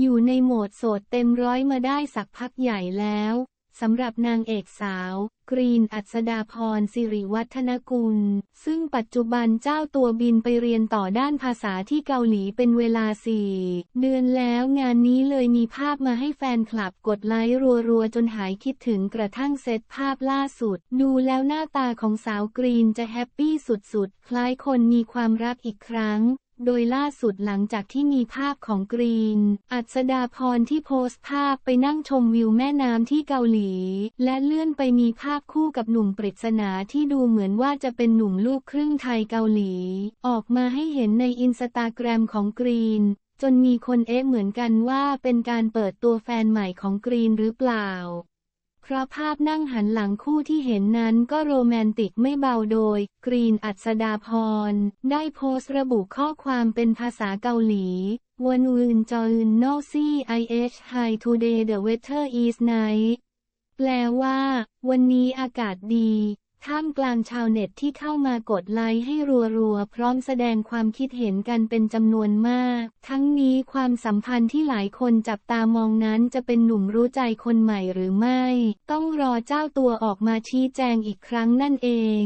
อยู่ในโหมดโสดเต็มร้อยมาได้สักพักใหญ่แล้วสำหรับนางเอกสาว กรีนอัศดาพรสิริวัฒนกุล ซึ่งปัจจุบันเจ้าตัวบินไปเรียนต่อด้านภาษาที่เกาหลีเป็นเวลาสี่เดือนแล้วงานนี้เลยมีภาพมาให้แฟนคลับกดไลค์รัวๆ จนหายคิดถึงกระทั่งเซตภาพล่าสุด ดูแล้วหน้าตาของสาวกรีนจะแฮปปี้สุดๆ คล้ายคนมีความรักอีกครั้ง โดยล่าสุดหลังจากที่มีภาพของกรีน อัศดาพรที่โพสต์ภาพไปนั่งชมวิวแม่น้ำที่เกาหลี และเลื่อนไปมีภาพคู่กับหนุ่มปริศนาที่ดูเหมือนว่าจะเป็นหนุ่มลูกครึ่งไทยเกาหลี ออกมาให้เห็นในอินสตาแกรมของกรีนจนมีคนเอ๊ะเหมือนกันว่าเป็นการเปิดตัวแฟนใหม่ของกรีนหรือเปล่า เพราะภาพนั่งหันหลังคู่ที่เห็นนั้นก็โรแมนติกไม่เบาโดย กรีนอัศดาพร ได้โพสต์ระบุข้อความเป็นภาษาเกาหลีวันอื่นจอื่นโนซี่ไอเอชไฮทูเดย์เดอะเวเทอร์อีสไนแปลว่า วันนี้อากาศดี ท่ามกลางชาวเน็ตที่เข้ามากดไลค์ให้รัวๆ พร้อมแสดงความคิดเห็นกันเป็นจำนวนมาก ทั้งนี้ความสัมพันธ์ที่หลายคนจับตามองนั้นจะเป็นหนุ่มรู้ใจคนใหม่หรือไม่ ต้องรอเจ้าตัวออกมาชี้แจงอีกครั้งนั่นเอง